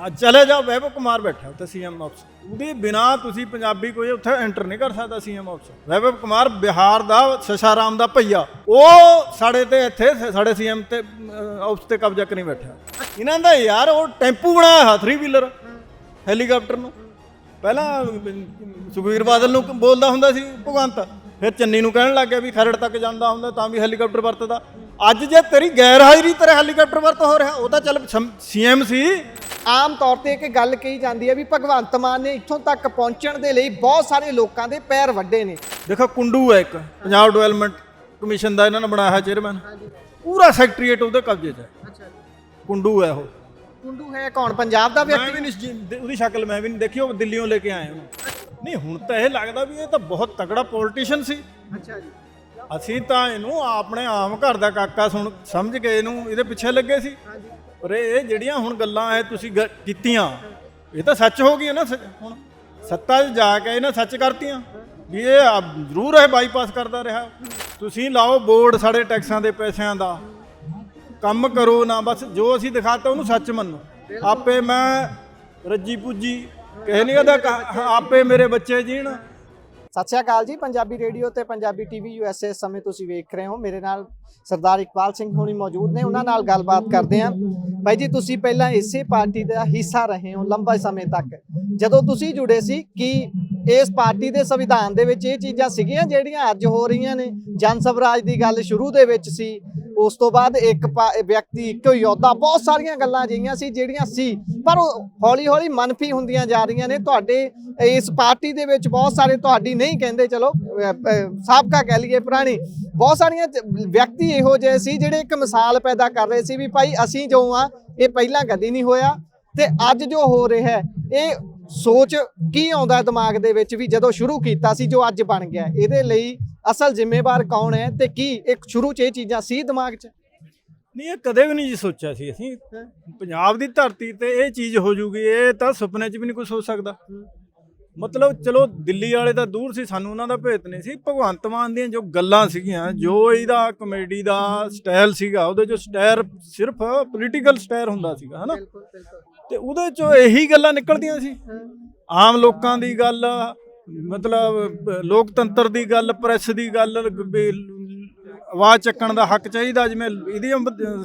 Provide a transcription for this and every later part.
ਆ, ਚਲੇ ਜਾਓ, ਵੈਭਵ ਕੁਮਾਰ ਬੈਠਾ ਉੱਥੇ ਸੀਐਮ ਆਫਿਸ ਉਹਦੇ ਬਿਨਾ ਤੁਸੀਂ ਪੰਜਾਬੀ ਕੋਈ ਉੱਥੇ ਐਂਟਰ ਨਹੀਂ ਕਰ ਸਕਦਾ ਸੀਐਮ ਆਫਿਸ ਵੈਭਵ ਕੁਮਾਰ ਬਿਹਾਰ ਦਾ ਸ਼ਸ਼ਾਰਾਮ ਦਾ ਭਈਆ। ਉਹ ਸਾਡੇ ਤੇ ਇੱਥੇ, ਸਾਡੇ ਸੀਐਮ ਤੇ ਆਫਿਸ ਤੇ ਕਬਜ਼ਾ ਕਰੀ ਬੈਠਾ। ਇਹਨਾਂ ਦਾ ਯਾਰ ਉਹ ਟੈਂਪੂ ਬਣਾਇਆ ਹੈ 3 ਵੀਲਰ ਹੈਲੀਕਾਪਟਰ ਨੂੰ। ਪਹਿਲਾਂ ਸੁਖਵੀਰ ਬਾਦਲ ਨੂੰ ਬੋਲਦਾ ਹੁੰਦਾ ਸੀ ਭਗਵੰਤ। ਫਿਰ ਚੰਨੀ ਨੂੰ ਕਹਿਣ ਲੱਗ ਗਿਆ ਵੀ ਖਰੜ ਤੱਕ ਜਾਂਦਾ ਹੁੰਦਾ, ਤਾਂ ਵੀ ਹੈਲੀਕਾਪਟਰ ਵਰਤਦਾ। ਅੱਜ ਜੇ ਤੇਰੀ ਗੈਰ ਹਾਜ਼ਰੀ ਤੇਰੇ ਹੈਲੀਕਾਪਟਰ ਵਰਤ ਹੋ ਰਿਹਾ, ਉਹ ਤਾਂ ਚੱਲ ਸੀਐਮ ਸੀ। ਆਮ ਤੌਰ ਤੇ ਇੱਕ ਗੱਲ ਕਹੀ ਜਾਂਦੀ ਹੈ ਵੀ ਭਗਵੰਤ ਮਾਨ ਨੇ ਇੱਥੋਂ ਤੱਕ ਪਹੁੰਚਣ ਦੇ ਲਈ ਬਹੁਤ ਸਾਰੇ ਲੋਕਾਂ ਦੇ ਪੈਰ ਵੱਡੇ ਨੇ। ਦੇਖੋ ਕੁੰਡੂ ਹੈ ਇੱਕ ਪੰਜਾਬ ਡਿਵੈਲਪਮੈਂਟ ਕਮਿਸ਼ਨ ਦਾ ਇਹਨਾਂ ਨੇ ਬਣਾਇਆ ਹੈ ਚੇਅਰਮੈਨ ਪੂਰਾ ਸੈਕਟਰੀਏਟ ਉਹਦੇ ਕਬਜ਼ੇ 'ਚ ਹੈ। ਅੱਛਾ ਕੁੰਡੂ ਹੈ ਉਹ। ਕੁੰਡੂ ਹੈ ਕੌਣ? ਪੰਜਾਬ ਦਾ ਮੈਂ ਵਿਅਕਤੀ? ਵੀ ਨਹੀਂ ਉਹਦੀ ਸ਼ਕਲ ਮੈਂ ਵੀ ਨਹੀਂ ਦੇਖੀ ਉਹ ਦਿੱਲੀੋਂ ਲੈ ਕੇ ਆਏ ਉਹਨੂੰ। ਨਹੀਂ ਹੁਣ ਤਾਂ ਇਹ ਲੱਗਦਾ ਵੀ ਇਹ ਤਾਂ ਬਹੁਤ ਤਗੜਾ ਪੋਲੀਟੀਸ਼ੀਅਨ ਸੀ। ਅੱਛਾ ਜੀ। ਅਸੀਂ ਤਾਂ ਇਹਨੂੰ ਆਪਣੇ ਆਮ ਘਰ ਦਾ ਕਾਕਾ ਸੁਣ ਸਮਝ ਕੇ ਇਹਨੂੰ ਇਹਦੇ ਪਿੱਛੇ ਲੱਗੇ ਸੀ। ਪਰ ਇਹ ਜਿਹੜੀਆਂ ਹੁਣ ਗੱਲਾਂ ਐ ਤੁਸੀਂ ਗ- ਕੀਤੀਆਂ, ਇਹ ਤਾਂ ਸੱਚ ਹੋ ਗਈਆਂ ਨਾ ਸ- ਹੁਣ। ਸੱਤਾ 'ਚ ਜਾ ਕੇ ਇਹਨੇ ਸੱਚ ਕਰਤੀਆਂ ਵੀ ਇਹ ਜ਼ਰੂਰ ਇਹ ਬਾਈਪਾਸ ਕਰਦਾ ਰਿਹਾ। ਤੁਸੀਂ ਲਾਓ ਬੋਰਡ ਸਾਡੇ ਟੈਕਸਾਂ ਦੇ ਪੈਸਿਆਂ ਦਾ। ਕੰਮ ਕਰੋ ਨਾ, ਬਸ ਜੋ ਅਸੀਂ ਦਿਖਾਤਾ ਉਹਨੂੰ ਸੱਚ ਮੰਨੋ। ਆਪੇ ਮੈਂ ਰੱਜੀ ਪੁੱਜੀ ਕਿਸੇ ਨਹੀਂ ਕਹਦਾ ਆਪੇ ਮੇਰੇ ਬੱਚੇ ਜੀਣ। ਸਤਿ ਸ਼੍ਰੀ ਅਕਾਲ ਜੀ, ਪੰਜਾਬੀ ਰੇਡੀਓ ਤੇ ਪੰਜਾਬੀ ਟੀਵੀ ਯੂਐਸਏ ਸਮੇਂ ਤੁਸੀਂ ਵੇਖ ਰਹੇ ਹੋ। ਮੇਰੇ ਨਾਲ ਸਰਦਾਰ ਇਕਬਾਲ ਸਿੰਘ ਹੋਣੀ ਮੌਜੂਦ ਨੇ, ਉਹਨਾਂ ਨਾਲ ਗੱਲਬਾਤ ਕਰਦੇ ਹਾਂ। ਬਾਈ ਜੀ, ਤੁਸੀਂ ਪਹਿਲਾਂ ਇਸੇ ਪਾਰਟੀ ਦਾ ਹਿੱਸਾ ਰਹੇ ਹੋ ਲੰਬੇ ਸਮੇਂ ਤੱਕ। ਜਦੋਂ ਤੁਸੀਂ ਜੁੜੇ ਸੀ, ਕਿ ਇਸ ਪਾਰਟੀ ਦੇ ਸੰਵਿਧਾਨ ਦੇ ਵਿੱਚ ਇਹ ਚੀਜ਼ਾਂ ਸੀਗੀਆਂ ਜਿਹੜੀਆਂ ਅੱਜ ਹੋ ਰਹੀਆਂ ਨੇ? ਜਨ ਸਵਰਾਜ ਦੀ ਗੱਲ ਸ਼ੁਰੂ ਦੇ ਵਿੱਚ ਸੀ ਉਸ ਤੋਂ ਬਾਅਦ ਇੱਕ ਵਿਅਕਤੀ ਇੱਕੋ ਯੋਧਾ ਬਹੁਤ ਸਾਰੀਆਂ ਗੱਲਾਂ ਅਜਿਹੀਆਂ ਸੀ ਜਿਹੜੀਆਂ ਸੀ, ਪਰ ਹੌਲੀ ਹੌਲੀ ਮਨਫੀ ਹੁੰਦੀਆਂ ਜਾ ਰਹੀਆਂ ਨੇ। ਤੁਹਾਡੇ ਇਸ ਪਾਰਟੀ ਦੇ ਵਿੱਚ ਬਹੁਤ ਸਾਰੇ ਤੁਹਾਡੀ ਨਹੀਂ ਕਹਿੰਦੇ, ਚਲੋ ਸਾਬਕਾ ਕਹਿ ਲਈਏ ਪੁਰਾਣੀ। ਬਹੁਤ ਸਾਰੀਆਂ ਵਿਅਕਤੀ ਇਹੋ ਜਿਹੇ ਸੀ ਜਿਹੜੇ ਇੱਕ ਮਿਸਾਲ ਪੈਦਾ ਕਰ ਰਹੇ ਸੀ ਵੀ ਭਾਈ ਅਸੀਂ ਜੋ ਆ, ਇਹ ਪਹਿਲਾਂ ਕਦੀ ਨਹੀਂ ਹੋਇਆ ਤੇ ਅੱਜ ਜੋ ਹੋ ਰਿਹਾ ਹੈ ਇਹ ਸੋਚ ਕੀ ਆਉਂਦਾ ਦਿਮਾਗ ਦੇ ਵਿੱਚ ਵੀ ਜਦੋਂ ਸ਼ੁਰੂ ਕੀਤਾ ਸੀ ਜੋ ਅੱਜ ਬਣ ਗਿਆ? ਇਹਦੇ ਲਈ ਅਸਲ ਜ਼ਿੰਮੇਵਾਰ ਕੌਣ ਹੈ ਤੇ ਕੀ ਇੱਕ ਸ਼ੁਰੂ 'ਚ ਇਹ ਚੀਜ਼ਾਂ ਸੀ ਦਿਮਾਗ 'ਚ? ਨਹੀਂ ਇਹ ਕਦੇ ਵੀ ਨਹੀਂ ਜੀ ਸੋਚਿਆ ਸੀ ਅਸੀਂ। ਪੰਜਾਬ ਦੀ ਧਰਤੀ ਤੇ ਇਹ ਚੀਜ਼ ਹੋ ਜੂਗੀ ਇਹ ਤਾਂ ਸੁਪਨੇ 'ਚ ਵੀ ਨਹੀਂ ਕੋਈ ਸੋਚ ਸਕਦਾ। ਮਤਲਬ ਚਲੋ ਦਿੱਲੀ ਵਾਲੇ ਤਾਂ ਦੂਰ ਸੀ ਸਾਨੂੰ ਉਹਨਾਂ ਦਾ ਭੇਤ ਨਹੀਂ ਸੀ। ਭਗਵੰਤ ਮਾਨ ਦੀਆਂ ਜੋ ਗੱਲਾਂ ਸੀਗੀਆਂ ਜੋ ਇਹਦਾ ਕਮੇਡੀ ਦਾ ਸਟਾਈਲ ਸੀਗਾ ਉਹਦੇ ਜੋ ਸਟਾਇਰ ਸਿਰਫ ਪੋਲੀਟੀਕਲ ਸਟਾਇਰ ਹੁੰਦਾ ਸੀਗਾ ਹਨਾ? ਤੇ ਉਹਦੇ ਚੋਂ ਇਹੀ ਗੱਲਾਂ ਨਿਕਲਦੀਆਂ ਸੀ। ਆਮ ਲੋਕਾਂ ਦੀ ਗੱਲ ਮਤਲਬ ਲੋਕਤੰਤਰ ਦੀ ਗੱਲ ਪ੍ਰੈਸ ਦੀ ਗੱਲ ਆਵਾਜ਼ ਚੱਕਣ ਦਾ ਹੱਕ ਚਾਹੀਦਾ। ਜਿਵੇਂ ਇਹਦੀ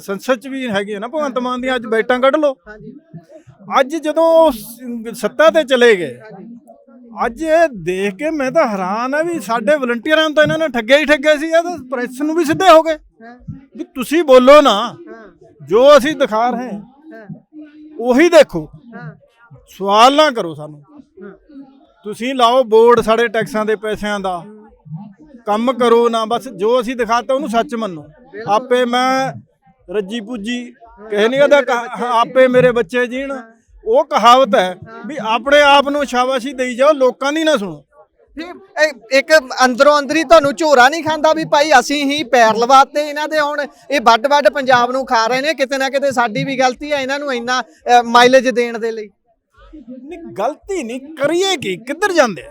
ਸੰਸਦ ਚ ਵੀ ਹੈਗੀ ਹੈ ਨਾ ਭਗਵੰਤ ਮਾਨ ਦੀਆਂ ਅੱਜ ਬੈਠਾਂ ਕੱਢ ਹਾਂਜੀ। ਅੱਜ ਜਦੋਂ ਸੱਤਾ ਤੇ ਚਲੇ ਗਏ ਅੱਜ ਇਹ ਦੇਖ ਕੇ ਮੈਂ ਤਾਂ ਹੈਰਾਨ ਆ ਵੀ ਸਾਡੇ ਵਲੰਟੀਅਰਾਂ ਨੂੰ ਤਾਂ ਇਹਨਾਂ ਨੇ ਠੱਗਿਆ ਹੀ ਠੱਗਿਆ ਸੀ। ਇਹ ਤਾਂ ਪ੍ਰੈਸ ਨੂੰ ਵੀ ਸਿੱਧੇ ਹੋ ਗਏ। ਵੀ ਤੁਸੀਂ ਬੋਲੋ ਨਾ ਜੋ ਅਸੀਂ ਦਿਖਾ ਰਹੇ ਹਾਂ। ਉਹੀ ਦੇਖੋ। ਸਵਾਲ ਨਾ ਕਰੋ ਸਾਨੂੰ। ਤੁਸੀਂ ਲਾਓ ਬੋਰਡ ਸਾਡੇ ਟੈਕਸਾਂ ਦੇ ਪੈਸਿਆਂ ਦਾ। ਕੰਮ ਕਰੋ ਨਾ ਬਸ ਜੋ ਅਸੀਂ ਦਿਖਾਤਾ ਉਹਨੂੰ ਸੱਚ ਮੰਨੋ। ਆਪੇ ਮੈਂ ਰੱਜੀ ਪੁੱਜੀ ਕਿਸੇ ਨਹੀਂ ਕਹਦਾ ਆਪੇ ਮੇਰੇ ਬੱਚੇ ਜੀਣ। ਉਹ ਕਹਾਵਤ ਹੈ। ਵੀ ਆਪਣੇ ਆਪ ਨੂੰ ਸ਼ਾਬਾਸ਼ੀ ਦੇਈ ਜਾਓ ਲੋਕਾਂ ਦੀ ਨਾ ਸੁਣੋ। ਇੱਕ ਅੰਦਰੋਂ ਅੰਦਰ ਤੁਹਾਨੂੰ ਝੋਰਾ ਨਹੀਂ ਖਾਂਦਾ ਵੀ ਭਾਈ ਅਸੀਂ ਹੀ ਪੈਰ ਲਵਾਤੇ ਇਹਨਾਂ ਦੇ ਹੁਣ। ਇਹ ਵੱਡ ਵੱਡ ਪੰਜਾਬ ਨੂੰ ਖਾ ਰਹੇ ਨੇ ਕਿਤੇ ਨਾ ਕਿਤੇ ਸਾਡੀ ਵੀ ਗਲਤੀ ਹੈ ਇਹਨਾਂ ਨੂੰ ਇੰਨਾ ਮਾਈਲੇਜ ਦੇਣ ਦੇ ਲਈ। ਨਹੀਂ ਗਲਤੀ ਨਹੀਂ ਕਰੀਏ ਕੀ? ਕਿੱਧਰ ਜਾਂਦੇ?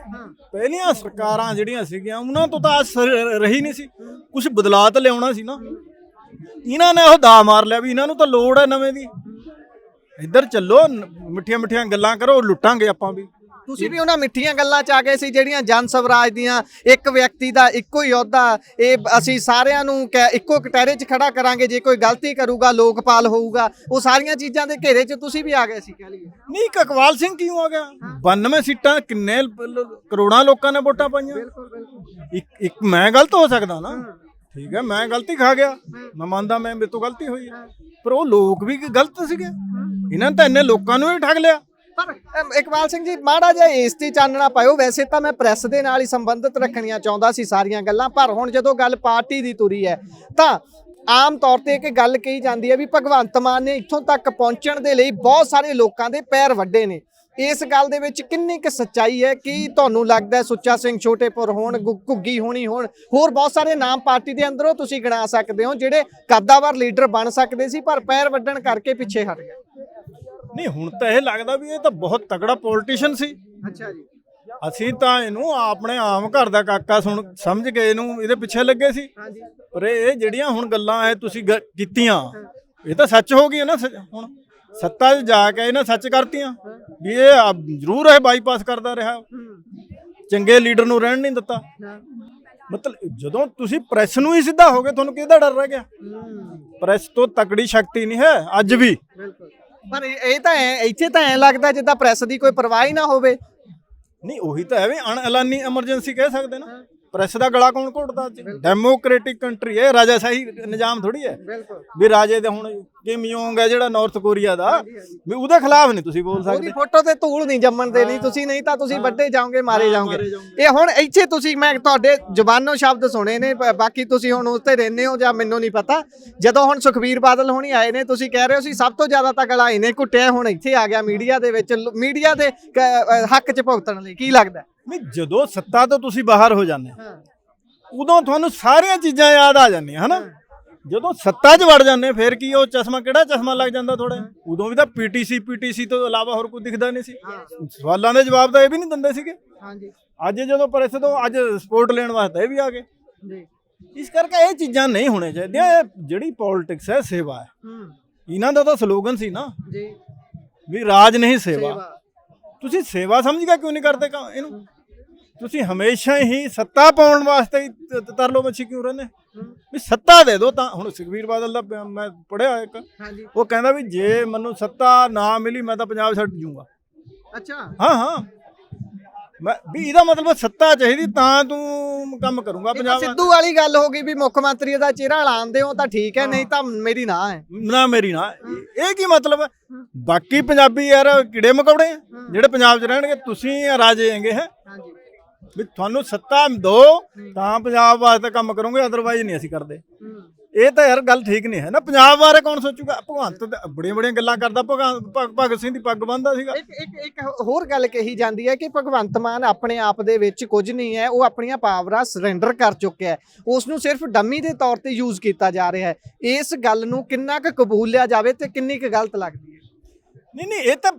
ਪਹਿਲੀਆਂ ਸਰਕਾਰਾਂ ਜਿਹੜੀਆਂ ਸੀਗੀਆਂ ਉਹਨਾਂ ਤੋਂ ਤਾਂ ਆਸ ਰ- ਰਹੀ ਨਹੀਂ ਸੀ। ਕੁਝ ਬਦਲਾਅ ਤਾਂ ਲਿਆਉਣਾ ਸੀ ਨਾ। ਇਹਨਾਂ ਨੇ ਉਹ ਦਾ ਮਾਰ ਲਿਆ ਵੀ ਇਹਨਾਂ ਨੂੰ ਤਾਂ ਲੋੜ ਹੈ ਨਵੇਂ ਦੀ। ਇੱਧਰ ਚੱਲੋ ਮਿੱਠੀਆਂ ਮਿੱਠੀਆਂ ਗੱਲਾਂ ਕਰੋ ਲੁੱਟਾਂਗੇ ਆਪਾਂ ਵੀ। ਤੁਸੀਂ ਵੀ ਉਹਨਾਂ ਮਿੱਠੀਆਂ ਗੱਲਾਂ ਚ ਆ ਗਏ ਸੀ ਜਿਹੜੀਆਂ ਜਨ ਸਵਰਾਜ ਦੀਆਂ ਇੱਕ ਵਿਅਕਤੀ ਦਾ ਇੱਕੋ ਹੀ ਯੋਧਾ। ਇਹ ਅਸੀਂ ਸਾਰਿਆਂ ਨੂੰ ਕਹਿ- ਇੱਕੋ ਕਟਹਿਰੇ 'ਚ ਖੜਾ ਕਰਾਂਗੇ ਜੇ ਕੋਈ ਗਲਤੀ ਕਰੂਗਾ ਲੋਕਪਾਲ ਹੋਊਗਾ। ਉਹ ਸਾਰੀਆਂ ਚੀਜ਼ਾਂ ਦੇ ਘੇਰੇ 'ਚ ਤੁਸੀਂ ਵੀ ਆ ਗਏ ਸੀ ਕਹਿ ਲਈਏ। ਨਹੀਂ ਕਕਵਾਲ ਸਿੰਘ ਕਿਉਂ ਆ ਗਿਆ? 92 ਸੀਟਾਂ ਕਿੰਨੇ ਲ- ਲ- ਕਰੋੜਾਂ ਲੋਕਾਂ ਨੇ ਵੋਟਾਂ ਪਾਈਆਂ? ਇੱਕ ਇੱਕ ਮੈਂ ਗਲਤ ਹੋ ਸਕਦਾ ਨਾ? ਠੀਕ ਹੈ ਮੈਂ ਗਲਤੀ ਖਾ ਗਿਆ। ਮੈਂ ਮੰਨਦਾ ਮੈਂ ਮੇਰੇ ਤੋਂ ਗਲਤੀ ਹੋਈ ਹੈ। ਪਰ ਉਹ ਲੋਕ ਵੀ ਗਲਤ ਸੀਗੇ। ਇਹਨਾਂ ਨੇ ਤਾਂ ਇੰਨੇ ਲੋਕਾਂ ਨੂੰ ਹੀ ਠੱਗ ਲਿਆ। ਪਰ ਅਮ, ਇਕਬਾਲ ਸਿੰਘ ਜੀ ਮਾੜਾ ਜਿਹਾ ਇਸ ਤੇ ਚਾਨਣਾ ਪਾਇਓ। ਵੈਸੇ ਤਾਂ ਮੈਂ ਪ੍ਰੈਸ ਦੇ ਨਾਲ ਹੀ ਸੰਬੰਧਿਤ ਰੱਖਣੀਆਂ ਚਾਹੁੰਦਾ ਸੀ ਸਾਰੀਆਂ ਗੱਲਾਂ ਪਰ ਹੁਣ ਜਦੋਂ ਗੱਲ ਪਾਰਟੀ ਦੀ ਤੁਰੀ ਹੈ ਤਾਂ ਆਮ ਤੌਰ ਤੇ ਇੱਕ ਗੱਲ ਕਹੀ ਜਾਂਦੀ ਹੈ ਵੀ ਭਗਵੰਤ ਮਾਨ ਨੇ ਇੱਥੋਂ ਤੱਕ ਪਹੁੰਚਣ ਦੇ ਲਈ ਬਹੁਤ ਸਾਰੇ ਲੋਕਾਂ ਦੇ ਪੈਰ ਵੱਡੇ ਨੇ। ਇਸ ਗੱਲ ਦੇ ਵਿੱਚ ਕਿੰਨੀ ਕੁ ਸੱਚਾਈ ਹੈ ਕਿ ਤੁਹਾਨੂੰ ਲੱਗਦਾ ਹੈ ਸੁੱਚਾ ਸਿੰਘ ਛੋਟੇਪੁਰ ਹੋਣ ਗੁ- ਘੁੱਗੀ ਹੋਣੀ ਹੋਣ ਹੋਰ ਬਹੁਤ ਸਾਰੇ ਨਾਮ ਪਾਰਟੀ ਦੇ ਅੰਦਰੋਂ ਤੁਸੀਂ ਗਿਣਾ ਸਕਦੇ ਹੋ ਜਿਹੜੇ ਕੱਦਾਵਰ ਲੀਡਰ ਬਣ ਸਕਦੇ ਸੀ ਪਰ ਪੈਰ ਵੱਢਣ ਕਰਕੇ ਪਿੱਛੇ ਹਟ ਗਏ। ਨਹੀਂ ਹੁਣ ਤਾਂ ਇਹ ਲੱਗਦਾ ਵੀ ਇਹ ਤਾਂ ਬਹੁਤ ਤਗੜਾ ਪੋਲੀਟੀਸ਼ੀਅਨ ਸੀ। ਅੱਛਾ ਜੀ। ਅਸੀਂ ਤਾਂ ਇਹਨੂੰ ਆਪਣੇ ਆਮ ਘਰ ਦਾ ਕਾਕਾ ਸੁਣ ਸਮਝ ਕੇ ਇਹਨੂੰ ਇਹਦੇ ਪਿੱਛੇ ਲੱਗੇ ਸੀ। ਪਰ ਇਹ ਜਿਹੜੀਆਂ ਹੁਣ ਗੱਲਾਂ ਐ ਤੁਸੀਂ ਕੀਤੀਆਂ ਇਹ ਤਾਂ ਸੱਚ ਹੋ ਗਈਆਂ ਨਾ ਹੁਣ ਸੱਤਾ 'ਚ ਜਾ ਕੇ ਇਹਨੇ ਸੱਚ ਕਰਤੀਆਂ ਵੀ ਇਹ ਜ਼ਰੂਰ ਇਹ ਬਾਈਪਾਸ ਕਰਦਾ ਰਿਹਾ। ਚੰਗੇ ਲੀਡਰ ਨੂੰ ਰਹਿਣ ਨਹੀਂ ਦਿੱਤਾ। ਮਤਲਬ ਜਦੋਂ ਤੁਸੀਂ ਪ੍ਰੈਸ ਨੂੰ ਹੀ ਸਿੱਧਾ ਹੋ ਗਏ ਤੁਹਾਨੂੰ ਕਿਹਦਾ ਡਰ ਰਹਿ ਗਿਆ? ਪ੍ਰੈਸ ਤੋਂ ਤਕੜੀ ਸ਼ਕਤੀ ਨਹੀਂ ਹੈ ਅੱਜ ਵੀ। ਪਰ ਇਹ ਤਾਂ ਐ ਇੱਥੇ ਤਾਂ ਐ ਲੱਗਦਾ ਜਿੱਦਾਂ ਪ੍ਰੈਸ ਦੀ ਕੋਈ ਪਰਵਾਹ ਹੀ ਨਾ ਹੋਵੇ। ਨਹੀਂ ਉਹੀ ਤਾਂ ਹੈ ਵੀ ਅਣਐਲਾਨੀ ਐਮਰਜੈਂਸੀ ਕਹਿ ਸਕਦੇ ਨਾ। ਪ੍ਰੈਸ ਦਾ ਗਲਾ ਕੌਣ ਘੋਟਦਾ? ਡੈਮੋਕ੍ਰੈਟਿਕ ਕੰਟਰੀ ਹੈ ਰਾਜਾਸ਼ਾਹੀ ਨਿਜ਼ਾਮ ਥੋੜੀ ਹੈ। ਵੀ ਰਾਜੇ ਦੇ ਹੁਣ ਕਿਮ ਯੋਂਗ ਹੈ ਜਿਹੜਾ ਨਾਰਥ ਕੋਰੀਆ ਦਾ ਵੀ ਉਹਦੇ ਖਿਲਾਫ ਨਹੀਂ ਤੁਸੀਂ ਬੋਲ ਉਹਦੀ ਸਕਦੇ। ਫੋਟੋ ਤੇ ਧੂਲ ਨਹੀਂ ਜੰਮਣ ਦੇਣੀ ਤੁਸੀਂ ਨਹੀਂ ਤਾਂ ਤੁਸੀਂ ਵੱਡੇ ਜਾਓਗੇ ਮਾਰੇ ਜਾਓਗੇ। ਇਹ ਹੁਣ ਇੱਥੇ ਤੁਸੀਂ ਮੈਂ ਤੁਹਾਡੇ ਜ਼ੁਬਾਨੋਂ ਸ਼ਬਦ ਸੁਣੇ ਨੇ ਬਾਕੀ ਤੁਸੀਂ ਹੁਣ ਉੱਤੇ ਰਹਿੰਦੇ ਹੋ ਜਾਂ ਮੈਨੂੰ ਨਹੀਂ ਪਤਾ। ਜਦੋਂ ਹੁਣ ਸੁਖਬੀਰ ਬਾਦਲ ਹੁਣੀ ਆਏ ਨੇ ਤੁਸੀਂ ਕਹਿ ਰਹੇ ਹੋ ਸੀ ਸਭ ਤੋਂ ਜ਼ਿਆਦਾ ਤਕੜਾ ਇਹਨੇ ਕੁੱਟਿਆ ਹੁਣ ਇੱਥੇ ਆ ਗਿਆ ਮੀਡੀਆ ਦੇ ਵਿੱਚ ਮੀਡੀਆ ਦੇ ਹੱਕ 'ਚ ਭੁਗਤਣ ਲਈ ਕੀ ਲੱਗਦਾ? ਨਹੀਂ ਜਦੋਂ ਸੱਤਾ ਤੋਂ ਤੁਸੀਂ ਬਾਹਰ ਹੋ ਜਾਂਦੇ ਉਦੋਂ ਤੁਹਾਨੂੰ ਸਾਰੀਆਂ ਚੀਜ਼ਾਂ ਯਾਦ ਆ ਜਾਂਦੀਆਂ ਹਨਾ? ਜਦੋਂ ਸੱਤਾ 'ਚ ਵੜ ਜਾਂਦੇ ਫਿਰ ਕੀ ਉਹ ਚਸ਼ਮਾ ਕਿਹੜਾ ਚਸ਼ਮਾ ਲੱਗ ਜਾਂਦਾ ਥੋੜਾ ਉਦੋਂ ਵੀ ਤਾਂ ਪੀਟੀਸੀ ਪੀਟੀਸੀ ਤੋਂ ਇਲਾਵਾ ਹੋਰ ਕੋਈ ਦਿਖਦਾ ਨਹੀਂ ਸੀ। ਸਵਾਲਾਂ ਦੇ ਜਵਾਬ ਤਾਂ ਇਹ ਵੀ ਨਹੀਂ ਦਿੰਦੇ ਸੀਗੇ। ਹਾਂਜੀ। ਅੱਜ ਜਦੋਂ ਪ੍ਰੈਸ ਤੋਂ ਅੱਜ ਸਪੋਰਟ ਲੈਣ ਵਾਸਤੇ ਇਹ ਵੀ ਆ ਗਏ। ਜੀ। ਇਸ ਕਰਕੇ ਇਹ ਚੀਜ਼ਾਂ ਨਹੀਂ ਹੋਣੇ ਚਾਹੀਦੀਆਂ। ਇਹ ਜਿਹੜੀ ਪੋਲਿਟਿਕਸ ਹੈ ਸੇਵਾ ਹੈ। ਹੂੰ। ਇਹਨਾਂ ਦਾ ਤਾਂ ਸਲੋਗਨ ਸੀ ਨਾ। ਜੀ। ਵੀ ਰਾਜ ਨਹੀਂ ਸੇਵਾ। ਤੁਸੀਂ ਸੇਵਾ ਸਮਝ ਕੇ ਕਿਉਂ ਨਹੀਂ ਕਰਦੇ ਇਹਨੂੰ? ਤੁਸੀਂ ਹਮੇਸ਼ਾ ਹੀ ਸੱਤਾ ਪਾਉਣ ਵਾਸਤੇ ਹੀ ਤ- ਤਰਲੋ ਮੱਛੀ ਕਿਉਂ ਰਹਿੰਦੇ ਵੀ ਸੱਤਾ ਦੇ ਦਿਓ ਤਾਂ ਹੁਣ ਸੁਖਬੀਰ ਬਾਦਲ ਦਾ ਮੈਂ ਪੜਿਆ ਇੱਕ। ਹਾਂਜੀ। ਉਹ ਕਹਿੰਦਾ ਵੀ ਜੇ ਮੈਨੂੰ ਸੱਤਾ ਨਾ ਮਿਲੀ ਮੈਂ ਤਾਂ ਪੰਜਾਬ ਛੱਡ ਜੂੰਗਾ। ਅੱਛਾ। ਹਾਂ ਹਾਂ। ਮੈਂ ਵੀ ਇਹਦਾ ਮਤਲਬ ਸੱਤਾ ਚਾਹੀਦੀ ਤਾਂ ਤੂੰ ਕੰਮ ਕਰੂੰਗਾ ਇਹ ਤਾਂ ਪੰਜਾਬ ਸਿੱਧੂ ਵਾਲੀ ਗੱਲ ਹੋ ਗਈ ਵੀ ਮੁੱਖ ਮੰਤਰੀ ਦਾ ਚਿਹਰਾ ਲਾਉਂਦੇ ਹੋ ਤਾਂ ਠੀਕ ਹੈ ਨਹੀਂ ਤਾਂ ਮੇਰੀ ਨਾ ਹੈ। ਨਾ ਮੇਰੀ ਨਾ। ਇਹ ਕੀ ਮਤਲਬ ਹੈ? ਬਾਕੀ ਪੰਜਾਬੀ ਯਾਰ ਕੀੜੇ ਮਕੌੜੇ ਆ? ਜਿਹੜੇ ਪੰਜਾਬ 'ਚ ਰਹਿਣਗੇ ਤੁਸੀਂ ਰਾਜੇ ਹੈਗੇ ਹੈ? ਵੀ ਤੁਹਾਨੂੰ ਸੱਤਾ ਦੋ ਤਾਂ ਪੰਜਾਬ ਵਾਸਤੇ ਕੰਮ ਕਰੋਗੇ ਅਦਰਵਾਈਜ਼ ਨਹੀਂ ਅਸੀਂ ਕਰਦੇ। ਇਹ ਤਾਂ ਯਾਰ ਗੱਲ ਠੀਕ ਨਹੀਂ ਹੈ ਨਾ। ਪੰਜਾਬ ਬਾਰੇ ਕੌਣ ਸੋਚੂਗਾ? ਭਗਵੰਤ ਬੜੀਆਂ ਬੜੀਆਂ ਗੱਲਾਂ ਕਰਦਾ ਭਗਤ ਸਿੰਘ ਦੀ ਪੱਗ ਬੰਨਦਾ ਸੀਗਾ। ਇੱਕ ਇੱਕ ਇੱਕ ਹੋਰ ਗੱਲ ਕਹੀ ਜਾਂਦੀ ਹੈ ਕਿ ਭਗਵੰਤ ਮਾਨ ਆਪਣੇ ਆਪ ਦੇ ਵਿੱਚ ਕੁਝ ਨਹੀਂ ਹੈ ਉਹ ਆਪਣੀਆਂ ਪਾਵਰਾਂ ਸਰੈਂਡਰ ਕਰ ਚੁੱਕਿਆ ਹੈ। ਉਸ ਨੂੰ ਸਿਰਫ ਡੰਮੀ ਦੇ ਤੌਰ ਤੇ ਯੂਜ਼ ਕੀਤਾ ਜਾ ਰਿਹਾ ਹੈ। ਇਸ ਗੱਲ ਨੂੰ ਕਿੰਨਾ ਕੁ ਕਬੂਲ ਲਿਆ ਜਾਵੇ ਤੇ ਕਿੰਨੀ ਕੁ ਗਲਤ ਲੱਗਦੀ ਹੈ? ਨਹੀਂ ਨਹੀਂ ਇਹ ਤਾਂ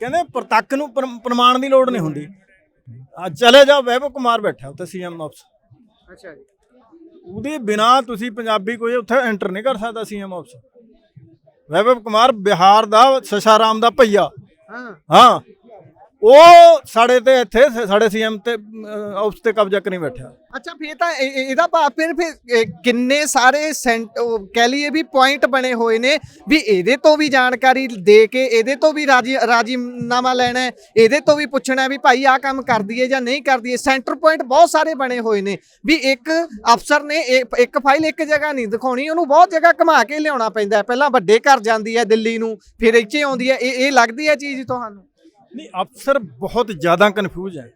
ਕਹਿੰਦੇ ਪ੍ਰਤੱਖ ਨੂੰ ਪ੍ਰਮ- ਪ੍ਰਮਾਣ ਦੀ ਲੋੜ ਨਹੀਂ ਹੁੰਦੀ। ਆ ਚਲੇ ਜਾਓ ਵੈਭਵ ਕੁਮਾਰ ਬੈਠਾ ਉੱਥੇ ਸੀਐਮ ਆਫਿਸ। ਅੱਛਾ ਜੀ। ਉਹਦੇ ਬਿਨਾ ਤੁਸੀਂ ਪੰਜਾਬੀ ਕੋਈ ਉੱਥੇ ਐਂਟਰ ਨਹੀਂ ਕਰ ਸਕਦਾ ਸੀਐਮ ਆਫਿਸ। ਵੈਭਵ ਕੁਮਾਰ ਬਿਹਾਰ ਦਾ ਸਸ਼ਾਰਾਮ ਦਾ ਭਈਆ। ਹਾਂ। ਹਾਂ। ਉਹ ਸਾਡੇ ਤੇ ਇੱਥੇ, ਸਾਡੇ ਸੀਐਮ ਤੇ ਆਫਿਸ ਤੇ ਕਬਜ਼ਾ ਕਰੀ ਬੈਠਾ। ਅੱਛਾ, ਫਿਰ ਤਾਂ ਇਹਦਾ ਭਾਵ ਫਿਰ ਫਿਰ ਕਿੰਨੇ ਸਾਰੇ ਕਹਿ ਲਈਏ ਵੀ ਪੁਆਇੰਟ ਬਣੇ ਹੋਏ ਨੇ ਵੀ ਇਹਦੇ ਤੋਂ ਵੀ ਜਾਣਕਾਰੀ ਦੇ ਕੇ, ਇਹਦੇ ਤੋਂ ਵੀ ਰਾਜੀ, ਰਾਜੀਨਾਮਾ ਲੈਣਾ ਇਹਦੇ ਤੋਂ ਵੀ ਪੁੱਛਣਾ ਵੀ ਭਾਈ ਆਹ ਕੰਮ ਕਰਦੀ ਹੈ ਜਾਂ ਨਹੀਂ ਕਰਦੀ ਹੈ ਸੈਂਟਰ ਪੁਆਇੰਟ ਬਹੁਤ ਸਾਰੇ ਬਣੇ ਹੋਏ ਨੇ ਵੀ ਇੱਕ ਅਫਸਰ ਨੇ ਇੱਕ ਫਾਈਲ ਇੱਕ ਜਗ੍ਹਾ ਨਹੀਂ ਦਿਖਾਉਣੀ, ਉਹਨੂੰ ਬਹੁਤ ਜਗ੍ਹਾ ਘੁਮਾ ਕੇ ਲਿਆਉਣਾ ਪੈਂਦਾ ਪਹਿਲਾਂ ਵੱਡੇ ਘਰ ਜਾਂਦੀ ਹੈ ਦਿੱਲੀ ਨੂੰ, ਫਿਰ ਇੱਥੇ ਆਉਂਦੀ ਹੈ। ਇਹ ਇਹ ਲੱਗਦੀ ਹੈ ਚੀਜ਼ ਤੁਹਾਨੂੰ? ਨਹੀਂ ਅਫਸਰ ਬਹੁਤ ਜ਼ਿਆਦਾ ਕਨਫਿਊਜ਼ ਹੈ।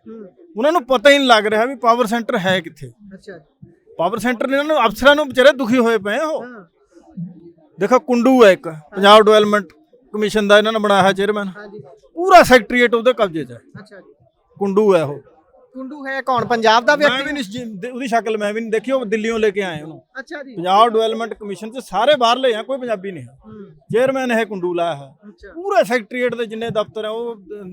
ਉਹਨਾਂ ਨੂੰ ਪਤਾ ਹੀ ਨਹੀਂ ਲੱਗ ਰਿਹਾ ਵੀ ਪਾਵਰ ਸੈਂਟਰ ਹੈ ਕਿੱਥੇ। ਅੱਛਾ। ਪਾਵਰ ਸੈਂਟਰ ਨੇ ਇਹਨਾਂ ਨੂੰ ਅਫਸਰਾਂ ਨੂੰ ਵਿਚਾਰੇ ਦੁਖੀ ਹੋਏ ਪਏ ਉਹ। ਦੇਖੋ ਕੁੰਡੂ ਹੈ ਇੱਕ ਪੰਜਾਬ ਡਿਵੈਲਪਮੈਂਟ ਕਮਿਸ਼ਨ ਦਾ ਇਹਨਾਂ ਨੇ ਬਣਾਇਆ ਚੇਅਰਮੈਨ ਹਾਂਜੀ। ਪੂਰਾ ਸੈਕਟਰੀਏਟ ਉਹਦੇ ਕਬਜ਼ੇ 'ਚ ਹੈ। ਅੱਛਾ ਜੀ। ਕੁੰਡੂ ਹੈ ਉਹ। ਕੁੰਡੂ ਹੈ ਕੌਣ? ਪੰਜਾਬ ਦਾ ਮੈਂ ਵਿਅਕਤੀ ਵੀ ਨਹੀਂ ਦੇ- ਉਹਦੀ ਸ਼ਕਲ ਮੈਂ ਵੀ ਨਹੀਂ ਦੇਖੀ ਉਹ ਦਿੱਲੀੋਂ ਲੈ ਕੇ ਆਏ ਉਹਨੂੰ। ਅੱਛਾ ਜੀ। ਪੰਜਾਬ ਡਿਵੈਲਪਮੈਂਟ ਕਮਿਸ਼ਨ 'ਚ ਸਾਰੇ ਬਾਹਰਲੇ ਆ ਕੋਈ ਪੰਜਾਬੀ ਨਹੀਂ ਹੈ। ਚੇਅਰਮੈਨ ਇਹ ਕੁੰਡੂ ਲਾਇਆ ਹੈ। ਅੱਛਾ। ਪੂਰਾ ਸੈਕਟਰੀਏਟ ਦੇ ਜਿੰਨੇ ਦਫ਼ਤਰ ਆ ਉਹ ਅਹ,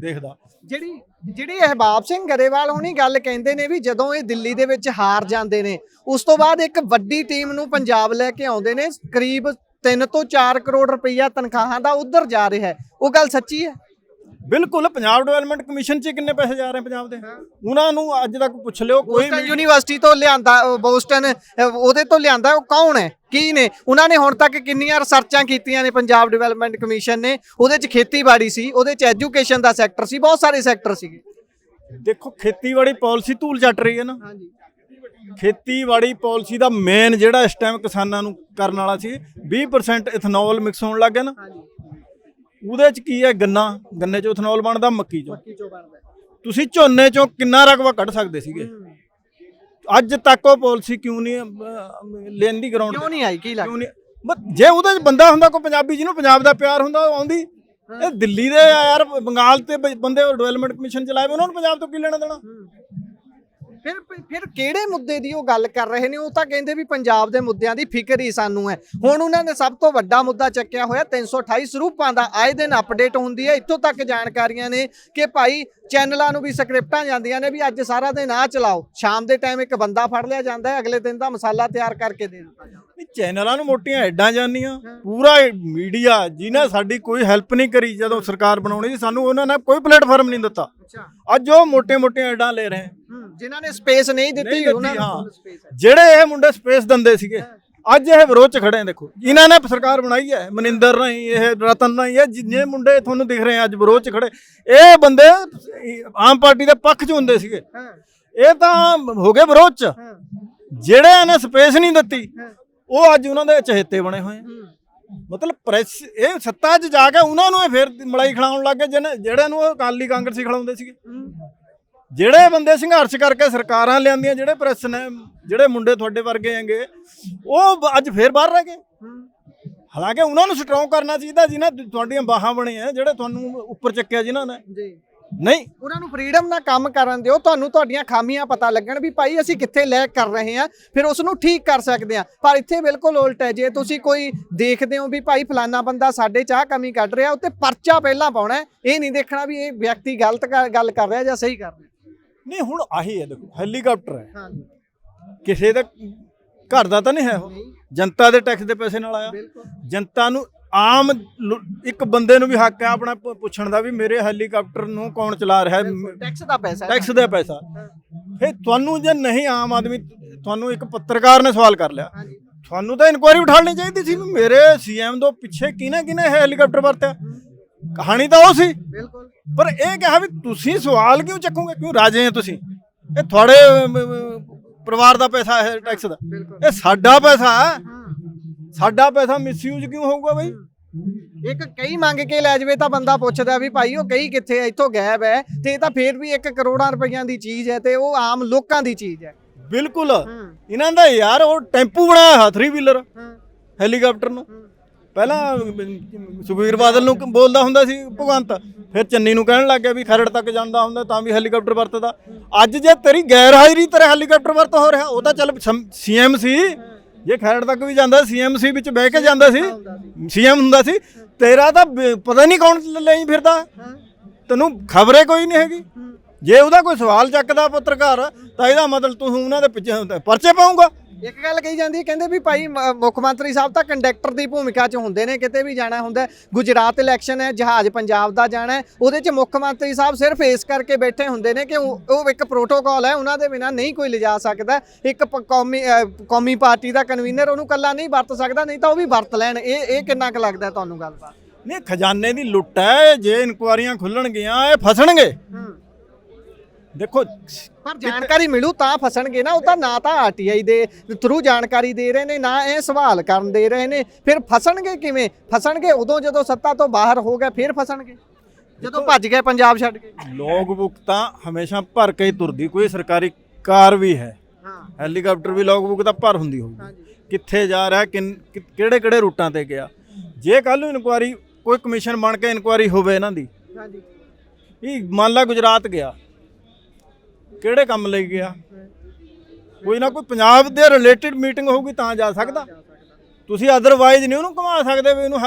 ਦੇਖਦਾ। ਜਿਹੜੀ ਜਿਹੜੀ ਅਹਿਬਾਬ ਸਿੰਘ ਗਰੇਵਾਲ ਹੁਣੀ ਗੱਲ ਕਹਿੰਦੇ ਨੇ ਵੀ ਜਦੋਂ ਇਹ ਦਿੱਲੀ ਦੇ ਵਿੱਚ ਹਾਰ ਜਾਂਦੇ ਨੇ ਉਸ ਤੋਂ ਬਾਅਦ ਇੱਕ ਵੱਡੀ ਟੀਮ ਨੂੰ ਪੰਜਾਬ ਲੈ ਕੇ ਆਉਂਦੇ ਨੇ ਕਰੀਬ 3 ਤੋਂ 4 ਕਰੋੜ ਰੁਪਈਆ ਤਨਖਾਹਾਂ ਦਾ ਉਧਰ ਜਾ ਰਿਹਾ ਹੈ। ਉਹ ਗੱਲ ਸੱਚੀ ਹੈ? ਬਿਲਕੁਲ ਪੰਜਾਬ ਡਿਵੈਲਪਮੈਂਟ ਕਮਿਸ਼ਨ 'ਚ ਕਿੰਨੇ ਪੈਸੇ ਜਾ ਰਹੇ ਪੰਜਾਬ ਦੇ? ਉਹਨਾਂ ਨੂੰ ਅੱਜ ਤੱਕ ਪੁੱਛ ਲਿਓ ਕੋਈ ਬੋਸਟਨ ਯੂਨੀਵਰਸਿਟੀ ਤੋਂ ਲਿਆਂਦਾ ਉਹ ਬੋਸਟਨ ਅਹ, ਉਹਦੇ ਤੋਂ ਲਿਆਂਦਾ ਉਹ ਕੌਣ ਹੈ? ਕੀ ਨੇ? ਉਹਨਾਂ ਨੇ ਹੁਣ ਤੱਕ ਕਿੰਨੀਆਂ ਰਿਸਰਚਾਂ ਕੀਤੀਆਂ ਨੇ ਪੰਜਾਬ ਡਿਵੈਲਪਮੈਂਟ ਕਮਿਸ਼ਨ ਨੇ? ਉਹਦੇ 'ਚ ਖੇਤੀਬਾੜੀ ਸੀ ਉਹਦੇ 'ਚ ਐਜੂਕੇਸ਼ਨ ਦਾ ਸੈਕਟਰ ਸੀ ਬਹੁਤ ਸਾਰੇ ਸੈਕਟਰ ਸੀਗੇ। ਦੇਖੋ ਖੇਤੀਬਾੜੀ ਪਾਲਿਸੀ ਧੂਲ ਚੱਟ ਰਹੀ ਹੈ ਨਾ। ਹਾਂਜੀ। ਖੇਤੀਬਾੜੀ ਪਾਲਿਸੀ ਦਾ ਮੇਨ ਜਿਹੜਾ ਇਸ ਟਾਈਮ ਕਿਸਾਨਾਂ ਨੂੰ ਕਰਨ ਵਾਲਾ ਸੀ 20% ਇਥਨੋਲ ਮਿਕਸ ਹੋਣ ਲੱਗ ਗਿਆ ਨਾ। ਉਹਦੇ ਚ ਕੀ ਹੈ ਗੰਨਾ? ਗੰਨੇ ਚੋਂ ਇਥਨੋਲ ਬਣਦਾ ਮੱਕੀ ਚੋਂ। ਕੀ ਚੋ ਬਣਦਾ। ਤੁਸੀਂ ਝੋਨੇ ਚੋਂ ਕਿੰਨਾ ਰਕਬਾ ਕੱਢ ਸਕਦੇ ਸੀਗੇ? ਅੱਜ ਤੱਕ ਉਹ ਪਾਲਿਸੀ ਕਿਉਂ ਨਹੀਂ ਲੈਂਦੀ ਗਰਾਊਂਡ ਕਿਉਂ ਨਹੀਂ ਆਈ? ਕੀ ਲੱਗਦਾ? ਜੇ ਉਹਦੇ ਚ ਬੰਦਾ ਹੁੰਦਾ ਕੋਈ ਪੰਜਾਬੀ ਜਿਹਨੂੰ ਪੰਜਾਬ ਦਾ ਪਿਆਰ ਹੁੰਦਾ ਉਹ ਆਉਂਦੀ। ਇਹ ਦਿੱਲੀ ਦੇ ਯਾਰ ਬੰਗਾਲ ਤੇ ਬੰਦੇ ਡਿਵੈਲਪਮੈਂਟ ਕਮਿਸ਼ਨ ਚਲਾਏ ਉਹਨਾਂ ਨੂੰ ਪੰਜਾਬ ਤੋਂ ਕੀ ਲੈਣਾ ਦੇਣਾ? ਫਿਰ ਫਿਰ ਕਿਹੜੇ ਮੁੱਦੇ ਦੀ ਉਹ ਗੱਲ ਕਰ ਰਹੇ ਨੇ? ਉਹ ਤਾਂ ਕਹਿੰਦੇ ਵੀ ਪੰਜਾਬ ਦੇ ਮੁੱਦਿਆਂ ਦੀ ਫਿਕਰ ਹੀ ਸਾਨੂੰ ਹੈ। ਹੁਣ ਉਹਨਾਂ ਨੇ ਸਭ ਤੋਂ ਵੱਡਾ ਮੁੱਦਾ ਚੱਕਿਆ ਹੋਇਆ 328 ਸਰੂਪਾਂ ਦਾ। ਆਏ ਦਿਨ ਅਪਡੇਟ ਹੁੰਦੀ ਹੈ। ਇੱਥੋਂ ਤੱਕ ਜਾਣਕਾਰੀਆਂ ਨੇ ਕਿ ਭਾਈ ਚੈਨਲਾਂ ਨੂੰ ਵੀ ਸਕ੍ਰਿਪਟਾਂ ਜਾਂਦੀਆਂ ਨੇ ਵੀ ਅੱਜ ਸਾਰਾ ਦਿਨ ਆ ਚਲਾਓ। ਸ਼ਾਮ ਦੇ ਟਾਈਮ ਇੱਕ ਬੰਦਾ ਫੜ ਲਿਆ ਜਾਂਦਾ ਹੈ। ਅਗਲੇ ਦਿਨ ਦਾ ਮਸਾਲਾ ਤਿਆਰ ਕਰਕੇ ਦੇ ਦਿੱਤਾ ਜਾਂਦਾ ਚੈਨਲਾਂ ਨੂੰ ਮੋਟੀਆਂ ਐਡਾਂ ਜਾਂਦੀਆਂ। ਪੂਰਾ ਮੀਡੀਆ ਜਿਨ੍ਹਾਂ ਸਾਡੀ ਕੋਈ ਹੈਲਪ ਨਹੀਂ ਕਰੀ ਜਦੋਂ ਸਰਕਾਰ ਬਣਾਉਣੀ ਸੀ ਸਾਨੂੰ ਉਹਨਾਂ ਨੇ ਕੋਈ ਪਲੇਟਫਾਰਮ ਨਹੀਂ ਦਿੱਤਾ। ਅੱਜ ਉਹ ਮੋਟੇ-ਮੋਟੀਆਂ ਐਡਾਂ ਲੈ ਰਹੇ। ਜਿਨ੍ਹਾਂ ਨੇ ਸਪੇਸ ਨਹੀਂ ਦਿੱਤੀ ਉਹਨਾਂ ਨੂੰ। ਸਪੇਸ ਹੈ। ਜਿਹੜੇ ਇਹ ਮੁੰਡੇ ਸਪੇਸ ਦਿੰਦੇ ਸੀਗੇ ਅੱਜ ਇਹ ਵਿਰੋਧ ਚ ਖੜੇ ਨੇ ਦੇਖੋ। ਇਹਨਾਂ ਨੇ ਸਰਕਾਰ ਬਣਾਈ ਹੈ ਮਨਿੰਦਰ ਨਹੀਂ ਇਹ ਰਤਨ ਨਹੀਂ ਇਹ ਜਿੰਨੇ ਮੁੰਡੇ ਤੁਹਾਨੂੰ ਦਿਖ ਰਹੇ ਆ ਅੱਜ ਵਿਰੋਧ ਚ ਖੜੇ ਇਹ ਬੰਦੇ ਆਮ ਪਾਰਟੀ ਦੇ ਪੱਖ ਚ ਹੁੰਦੇ ਸੀਗੇ। ਇਹ ਤਾਂ ਹੋ ਗਏ ਵਿਰੋਧ ਚ। ਜਿਹੜੇ ਇਹਨੇ ਸਪੇਸ ਨਹੀਂ ਦਿੱਤੀ ਉਹ ਅੱਜ ਉਹਨਾਂ ਦੇ ਚਹੇਤੇ ਬਣੇ ਹੋਏ ਆ। ਮਤਲਬ ਪ੍ਰੈਸ ਇਹ ਸੱਤਾ 'ਚ ਜਾ ਕੇ ਉਹਨਾਂ ਨੂੰ ਇਹ ਫਿਰ ਮਲਾਈ ਖਿਲਾਉਣ ਲੱਗ ਗਏ ਜਿਹਨੇ ਜਿਹੜਿਆਂ ਨੂੰ ਉਹ ਅਕਾਲੀ ਕਾਂਗਰਸੀ ਖਿਲਾਉਂਦੇ ਸੀਗੇ। ਜਿਹੜੇ ਬੰਦੇ ਸੰਘਰਸ਼ ਕਰਕੇ ਸਰਕਾਰਾਂ ਲਿਆਂਦੀਆਂ ਜਿਹੜੇ ਪ੍ਰੈਸ ਨੇ ਜਿਹੜੇ ਮੁੰਡੇ ਤੁਹਾਡੇ ਵਰਗੇ ਹੈਗੇ ਉਹ ਅੱਜ ਫੇਰ ਬਾਹਰ ਰਹਿ ਗਏ। ਹਾਲਾਂਕਿ ਉਹਨਾਂ ਨੂੰ ਸਟਰੋਂਗ ਕਰਨਾ ਚਾਹੀਦਾ ਜਿਨ੍ਹਾਂ ਤੁਹਾਡੀਆਂ ਬਾਹਾਂ ਬਣੀਆਂ ਜਿਹੜੇ ਤੁਹਾਨੂੰ ਉੱਪਰ ਚੱਕਿਆ ਜਿਨ੍ਹਾਂ ਨੇ ਜੀ। ਨਹੀਂ। ਉਹਨਾਂ ਨੂੰ ਫ੍ਰੀडम ਨਾਲ ਕੰਮ ਕਰਨ ਦਿਓ ਤੁਹਾਨੂੰ ਤੁਹਾਡੀਆਂ ਖਾਮੀਆਂ ਪਤਾ ਲੱਗਣ ਵੀ ਭਾਈ ਅਸੀਂ ਕਿੱਥੇ ਲੈਕ ਕਰ ਰਹੇ ਹਾਂ ਫਿਰ ਉਸ ਨੂੰ ਠੀਕ ਕਰ ਸਕਦੇ ਹਾਂ। ਪਰ ਇੱਥੇ ਬਿਲਕੁਲ ਉਲਟ ਹੈ ਜੇ ਤੁਸੀਂ ਕੋਈ ਦੇਖਦੇ ਹੋ ਵੀ ਭਾਈ ਫਲਾਨਾ ਬੰਦਾ ਸਾਡੇ ਚਾਹ ਕਮੀ ਕੱਢ ਰਿਹਾ ਉੱਤੇ ਪਰਚਾ ਪਹਿਲਾਂ ਪਾਉਣਾ। ਇਹ ਨਹੀਂ ਦੇਖਣਾ ਵੀ ਇਹ ਵਿਅਕਤੀ ਗਲਤ ਗੱਲ ਕਰ ਰਿਹਾ ਜਾਂ ਸਹੀ ਕਰ ਰਿਹਾ। ਨਹੀਂ ਹੁਣ ਆਹੀ ਹੈ ਦੇਖੋ ਹੈਲੀਕਾਪਟਰ ਹੈ। ਕਿਸੇ ਦਾ ਘਰ ਦਾ ਤਾਂ ਨਹੀਂ ਹੈ ਉਹ। ਜਨਤਾ ਦੇ ਟੈਕਸ ਦੇ ਪੈਸੇ ਨਾਲ ਆਇਆ। ਜਨਤਾ ਨੂੰ ਆਮ ਇੱਕ ਬੰਦੇ ਨੂੰ ਵੀ ਹੱਕ ਹੈ ਆਪਣਾ ਪੁੱਛਣ ਦਾ ਵੀ ਮੇਰੇ ਹੈਲੀਕਾਪਟਰ ਨੂੰ ਕੌਣ ਚਲਾ ਰਿਹਾ ਹੈ। ਟੈਕਸ ਦਾ ਪੈਸਾ ਟੈਕਸ ਦਾ ਪੈਸਾ। ਫਿਰ ਤੁਹਾਨੂੰ ਜੇ ਨਹੀਂ ਆਮ ਆਦਮੀ ਤੁਹਾਨੂੰ ਇੱਕ ਪੱਤਰਕਾਰ ਨੇ ਸਵਾਲ ਕਰ ਲਿਆ। ਤੁਹਾਨੂੰ ਤਾਂ ਇਨਕੁਆਇਰੀ ਉਠਾਉਣੀ ਚਾਹੀਦੀ ਸੀ ਮੇਰੇ ਸੀਐਮ ਤੋਂ ਪਿੱਛੇ ਕਿਹਨੇ ਕਿਹਨੇ ਹੈਲੀਕਾਪਟਰ ਵਰਤਿਆ। ਕਹਾਣੀ ਤਾਂ ਉਹ ਸੀ। ਬਿਲਕੁਲ। ਪਰ ਇਹ ਕਿਹਾ ਵੀ ਤੁਸੀਂ ਸਵਾਲ ਕਿਉਂ ਚੱਕੋਗੇ? ਕਿਉਂ ਰਾਜੇ ਹੋ ਤੁਸੀਂ? ਇਹ ਤੁਹਾਡੇ ਪਰਿਵਾਰ ਦਾ ਪੈਸਾ ਹੈ ਟੈਕਸ ਦਾ। ਇਹ ਸਾਡਾ ਪੈਸਾ ਹੈ। ਸਾਡਾ ਪੈਸਾ ਮਿਸਯੂਜ਼ ਕਿਉਂ ਹੋਊਗਾ ਬਈ? ਇੱਕ ਕਈ ਮੰਗ ਕੇ ਲੈ ਜਾਵੇ ਤਾਂ ਬੰਦਾ ਪੁੱਛਦਾ ਵੀ ਭਾਈ ਉਹ ਕਈ ਕਿੱਥੇ ਆ ਇੱਥੋਂ ਗਾਇਬ ਹੈ ਤੇ ਇਹ ਤਾਂ ਫੇਰ ਵੀ 1 ਕਰੋੜਾਂ ਰੁਪਈਆਂ ਦੀ ਚੀਜ਼ ਹੈ ਤੇ ਉਹ ਆਮ ਲੋਕਾਂ ਦੀ ਚੀਜ਼ ਹੈ। ਬਿਲਕੁਲ। ਇਹਨਾਂ ਦਾ ਯਾਰ ਉਹ ਟੈਂਪੂ ਬਣਾਇਆ ਹੈ 3 ਵੀਲਰ ਹੈਲੀਕਾਪਟਰ ਨੂੰ। ਪਹਿਲਾਂ ਅਮ, ਸੁਖਬੀਰ ਬਾਦਲ ਨੂੰ ਬੋਲਦਾ ਹੁੰਦਾ ਸੀ ਭਗਵੰਤ ਫਿਰ ਚੰਨੀ ਨੂੰ ਕਹਿਣ ਲੱਗ ਗਿਆ ਵੀ ਖਰੜ ਤੱਕ ਜਾਂਦਾ ਹੁੰਦਾ ਤਾਂ ਵੀ ਹੈਲੀਕਾਪਟਰ ਵਰਤਦਾ। ਅੱਜ ਜੇ ਤੇਰੀ ਗੈਰ ਹਾਜ਼ਰੀ ਤੇਰਾ ਹੈਲੀਕਾਪਟਰ ਵਰਤ ਹੋ ਰਿਹਾ ਉਹ ਤਾਂ ਚੱਲ ਸੀਐਮ ਸੀ। ਜੇ ਖਰੜ ਤੱਕ ਵੀ ਜਾਂਦਾ ਸੀਐਮ ਸੀ ਵਿੱਚ ਬਹਿ ਕੇ ਜਾਂਦਾ ਸੀ ਸੀਐਮ ਹੁੰਦਾ ਸੀ ਤੇਰਾ ਤਾਂ ਬ- ਪਤਾ ਨਹੀਂ ਕੌਣ ਲਈ ਫਿਰਦਾ। ਤੈਨੂੰ ਖਬਰੇ ਕੋਈ ਨਹੀਂ ਹੈਗੀ। ਜੇ ਉਹਦਾ ਕੋਈ ਸਵਾਲ ਚੱਕਦਾ ਪੱਤਰਕਾਰ ਤਾਂ ਇਹਦਾ ਮਤਲਬ ਤੂੰ ਉਹਨਾਂ ਦੇ ਪਿੱਛੇ ਪਰਚੇ ਪਾਉਂਗਾ ਇੱਕ ਗੱਲ ਕਹੀ ਜਾਂਦੀ ਹੈ ਕਹਿੰਦੇ ਵੀ ਭਾਈ ਮ- ਮੁੱਖ ਮੰਤਰੀ ਸਾਹਿਬ ਤਾਂ ਕੰਡਕਟਰ ਦੀ ਭੂਮਿਕਾ 'ਚ ਹੁੰਦੇ ਨੇ ਕਿਤੇ ਵੀ ਜਾਣਾ ਹੁੰਦਾ ਹੈ। ਗੁਜਰਾਤ ਇਲੈਕਸ਼ਨ ਹੈ ਜਹਾਜ਼ ਪੰਜਾਬ ਦਾ ਜਾਣਾ ਹੈ। ਉਹਦੇ 'ਚ ਮੁੱਖ ਮੰਤਰੀ ਸਾਹਿਬ ਸਿਰਫ ਇਸ ਕਰਕੇ ਬੈਠੇ ਹੁੰਦੇ ਨੇ ਕਿ ਉਹ ਉਹ ਇੱਕ ਪ੍ਰੋਟੋਕਾਲ ਹੈ ਉਹਨਾਂ ਦੇ ਬਿਨਾ ਨਹੀਂ ਕੋਈ ਲਿਜਾ ਸਕਦਾ। ਇੱਕ ਪ- ਕੌਮੀ ਕੌਮੀ ਪਾਰਟੀ ਦਾ ਕਨਵੀਨਰ ਉਹਨੂੰ ਕੱਲਾ ਨਹੀਂ ਵਰਤ ਸਕਦਾ ਨਹੀਂ ਤਾਂ ਉਹ ਵੀ ਵਰਤ ਲੈਣ। ਇਹ ਇਹ ਕਿੰਨਾ ਕੁ ਲੱਗਦਾ ਤੁਹਾਨੂੰ ਗੱਲਬਾਤ? ਨਹੀਂ ਖਜ਼ਾਨੇ ਦੀ ਲੁੱਟ ਹੈ ਜੇ ਇਨਕੁਆਰੀਆਂ ਖੁੱਲਣਗੀਆਂ ਇਹ ਫਸਣਗੇ। ਦੇਖੋ ਪਰ ਜਾਣਕਾਰੀ ਮਿਲੂ ਤਾਂ ਫਸਣਗੇ ਨਾ ਉਹ ਤਾਂ ਨਾ ਤਾਂ ਆਰਟੀਆਈ ਦੇ ਥਰੂ ਜਾਣਕਾਰੀ ਦੇ ਰਹੇ ਨੇ ਨਾ ਇਹ ਸਵਾਲ ਕਰਨ ਦੇ ਰਹੇ ਨੇ। ਫਿਰ ਫਸਣਗੇ ਕਿਵੇਂ? ਫਸਣਗੇ ਉਦੋਂ ਜਦੋਂ ਸੱਤਾ ਤੋਂ ਬਾਹਰ ਹੋ ਗਏ ਫਿਰ ਫਸਣਗੇ। ਜਦੋਂ ਭੱਜ ਗਏ ਪੰਜਾਬ ਛੱਡ ਕੇ ਲੋਗ ਬੁੱਕ ਤਾਂ ਹਮੇਸ਼ਾ ਭਰ ਕੇ ਹੀ ਤੁਰਦੀ ਕੋਈ ਸਰਕਾਰੀ ਕਾਰ ਵੀ ਹੈ। ਹਾਂ। ਹੈਲੀਕਾਪਟਰ ਵੀ ਲੋਗ ਬੁੱਕ ਤਾਂ ਭਰ ਹੁੰਦੀ ਹੋਊਗੀ। ਕਿੱਥੇ ਜਾ ਰਿਹਾ ਕਿਹੜੇ ਕਿਹੜੇ ਰੂਟਾਂ ਤੇ ਗਿਆ? ਜੇ ਕੱਲ ਨੂੰ ਇਨਕੁਆਰੀ ਕੋਈ ਕਮਿਸ਼ਨ ਬਣ ਕੇ ਇਨਕੁਆਰੀ ਹੋਵੇ ਇਹਨਾਂ ਦੀ ਹਾਂਜੀ। ਇਹ ਮੰਨ ਲਾ ਗੁਜਰਾਤ ਗਿਆ ਕਿਹੜੇ ਕੰਮ ਲਈ ਗਿਆ? ਕੋਈ ਨਾ ਕੋਈ ਪੰਜਾਬ ਦੇ ਰਿਲੇਟਡ ਮੀਟਿੰਗ ਹੋਊਗੀ ਤਾਂ ਜਾ ਸਕਦਾ। ਤੁਸੀਂ ਅਦਰਵਾਈਜ਼ ਨਹੀਂ ਉਹਨੂੰ ਘੁਮਾ ਸਕਦੇ ਵੀ ਇਹਨੂੰ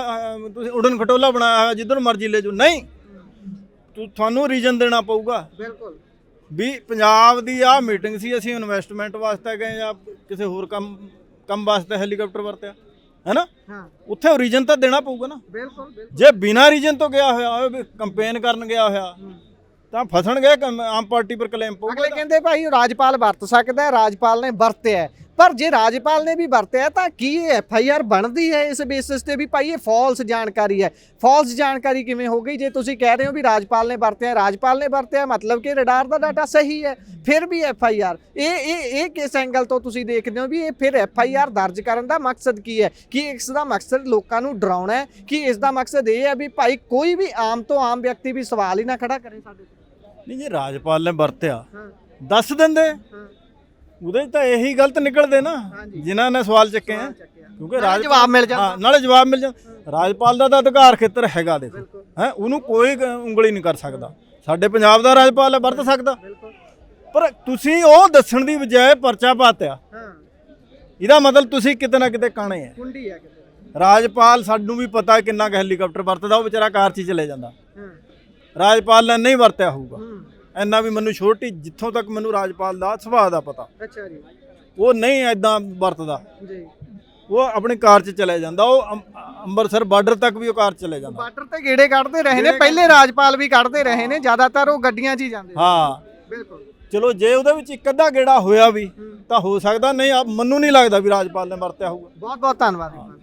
ਤੁਸੀਂ ਉਡਨ ਖਟੋਲਾ ਬਣਾਇਆ ਹੋਇਆ ਜਿੱਧਰ ਮਰਜ਼ੀ ਲੈ ਜਾਓ। ਨਹੀਂ। ਤੁ- ਤੁਹਾਨੂੰ ਰੀਜਨ ਦੇਣਾ ਪਊਗਾ। ਬਿਲਕੁਲ। ਵੀ ਪੰਜਾਬ ਦੀ ਆ ਮੀਟਿੰਗ ਸੀ ਅਸੀਂ ਇਨਵੈਸਟਮੈਂਟ ਵਾਸਤੇ ਗਏ ਜਾਂ ਕਿਸੇ ਹੋਰ ਕੰਮ ਕੰਮ ਵਾਸਤੇ ਹੈਲੀਕਾਪਟਰ ਵਰਤਿਆ ਹੈਨਾ? ਹਾਂ। ਉੱਥੇ ਰੀਜਨ ਤਾਂ ਦੇਣਾ ਪਊਗਾ ਨਾ। ਬਿਲਕੁਲ ਬਿਲਕੁਲ। ਜੇ ਬਿਨਾਂ ਰੀਜਨ ਤੋਂ ਗਿਆ ਹੋਇਆ ਹੋਵੇ ਕੰਪੇਨ ਕਰਨ ਗਿਆ ਹੋਇਆ ਤਾਂ ਫਸਣਗੇ ਕਮ- ਆਮ ਪਾਰਟੀ ਪਰ ਕਲੇਮ ਪਊਗਾ ਅਗਲੇ ਕਹਿੰਦੇ ਭਾਈ ਰਾਜਪਾਲ ਵਰਤ ਸਕਦਾ ਹੈ ਰਾਜਪਾਲ ਨੇ ਵਰਤਿਆ ਹੈ। ਪਰ ਜੇ ਰਾਜਪਾਲ ਨੇ ਵੀ ਵਰਤਿਆ ਤਾਂ ਕੀ ਐਫ ਆਈ ਆਰ ਬਣਦੀ ਹੈ ਇਸ ਬੇਸਿਸ ਤੇ ਵੀ ਭਾਈ ਇਹ ਫਾਲਸ ਜਾਣਕਾਰੀ ਹੈ। ਫਾਲਸ ਜਾਣਕਾਰੀ ਕਿਵੇਂ ਹੋ ਗਈ? ਜੇ ਤੁਸੀਂ ਕਹਿ ਰਹੇ ਹੋ ਵੀ ਰਾਜਪਾਲ ਨੇ ਵਰਤਿਆ ਰਾਜਪਾਲ ਨੇ ਵਰਤਿਆ ਮਤਲਬ ਕਿ ਰਡਾਰ ਦਾ ਡਾਟਾ ਸਹੀ ਹੈ ਫਿਰ ਵੀ ਐਫ ਆਈ ਆਰ। ਇਹ ਇਹ ਇਹ ਕਿਸ ਐਂਗਲ ਤੋਂ ਤੁਸੀਂ ਦੇਖਦੇ ਹੋ ਵੀ ਇਹ ਫਿਰ ਐਫ ਆਈ ਆਰ ਦਰਜ ਕਰਨ ਦਾ ਮਕਸਦ ਕੀ ਹੈ? ਕੀ ਇਸ ਦਾ ਮਕਸਦ ਲੋਕਾਂ ਨੂੰ ਡਰਾਉਣਾ ਹੈ? ਕਿ ਇਸ ਦਾ ਮਕਸਦ ਇਹ ਹੈ ਵੀ ਭਾਈ ਕੋਈ ਵੀ ਆਮ ਤੋਂ ਆਮ ਵਿਅਕਤੀ ਵੀ ਸਵਾਲ ਹੀ ਨਾ ਖੜਾ ਕਰੇ ਸਾਡੇ ਤੇ? ਨਹੀਂ ਜੇ ਰਾਜਪਾਲ ਨੇ ਵਰਤਿਆ। ਦੱਸ ਦਿੰਦੇ। ਉਹਦੇ ਤਾਂ ਇਹੀ ਗਲਤ ਨਿਕਲਦੇ ਨਾ। ਜਿਨ੍ਹਾਂ ਨੇ ਸਵਾਲ ਚੱਕੇ ਆ। ਕਿਉਂਕਿ ਰਾਜ ਜਵਾਬ ਮਿਲ ਜਾਂਦਾ। ਹਾਂ ਨਾਲੇ ਜਵਾਬ ਮਿਲ ਜਾਂਦਾ ਰਾਜਪਾਲ ਦਾ ਤਾਂ ਅਧਿਕਾਰ ਖੇਤਰ ਹੈਗਾ ਦੇਖੋ। ਹੈ ਉਹਨੂੰ ਕੋਈ ਉਂਗਲੀ ਨਹੀਂ ਕਰ ਸਕਦਾ। ਸਾਡੇ ਪੰਜਾਬ ਦਾ ਰਾਜਪਾਲ ਵਰਤ ਸਕਦਾ। ਪਰ ਤੁਸੀਂ ਉਹ ਦੱਸਣ ਦੀ ਬਜਾਏ ਪਰਚਾ ਪਾਤਿਆ। ਹਾਂ। ਇਹਦਾ ਮਤਲਬ ਤੁਸੀਂ ਕਿਤੇ ਨਾ ਕਿਤੇ ਕਾਣੇ ਆ। ਕੁੰਡੀ ਆ ਕਿਤੇ। ਰਾਜਪਾਲ ਸਾਨੂੰ ਵੀ ਪਤਾ ਕਿੰਨਾ ਹੈਲੀਕਾਪਟਰ ਵਰਤਦਾ ਉਹ ਵਿਚਾਰਾ ਕਾਰ 'ਚ ਚਲੇ ਜਾਂਦਾ। ਰਾਜਪਾਲ ਨੇ ਨਹੀਂ ਵਰਤਿਆ ਹੋਊਗਾ। ਇੰਨਾ ਵੀ ਮੈਨੂੰ ਛੋਟੀ ਜਿੱਥੋਂ ਤੱਕ ਮੈਨੂੰ ਰਾਜਪਾਲ ਦਾ ਸੁਭਾਅ ਦਾ ਪਤਾ। ਅੱਛਾ ਜੀ। ਉਹ ਨਹੀਂ ਐਦਾਂ ਵਰਤਦਾ। ਜੀ। ਉਹ ਆਪਣੀ ਕਾਰ 'ਚ ਚਲੇ ਜਾਂਦਾ। ਉਹ ਅੰਮ- ਅੰਮ੍ਰਿਤਸਰ ਬਾਰਡਰ ਤੱਕ ਵੀ ਉਹ ਕਾਰ 'ਚ ਚਲੇ ਜਾਂਦਾ। ਬਾਰਡਰ ਤੇ ਗੇੜੇ ਕੱਢਦੇ ਰਹੇ ਨੇ। ਪਹਿਲੇ ਰਾਜਪਾਲ ਵੀ ਕੱਢਦੇ ਰਹੇ ਨੇ। ਜ਼ਿਆਦਾਤਰ ਉਹ ਗੱਡੀਆਂ 'ਚ ਹੀ ਜਾਂਦੇ ਹਾਂ। ਬਿਲਕੁਲ। ਚਲੋ ਜੇ ਉਹਦੇ ਵਿੱਚ ਇੱਕ ਅੱਧਾ ਗੇੜਾ ਹੋਇਆ ਵੀ ਤਾਂ ਹੋ ਸਕਦਾ। ਨਹੀਂ ਆ- ਮੈਨੂੰ ਨਹੀਂ ਲੱਗਦਾ ਵੀ ਰਾਜਪਾਲ ਨੇ ਵਰਤਿਆ ਹੋਊਗਾ। ਬਹੁਤ ਬਹੁਤ ਧੰਨਵਾਦ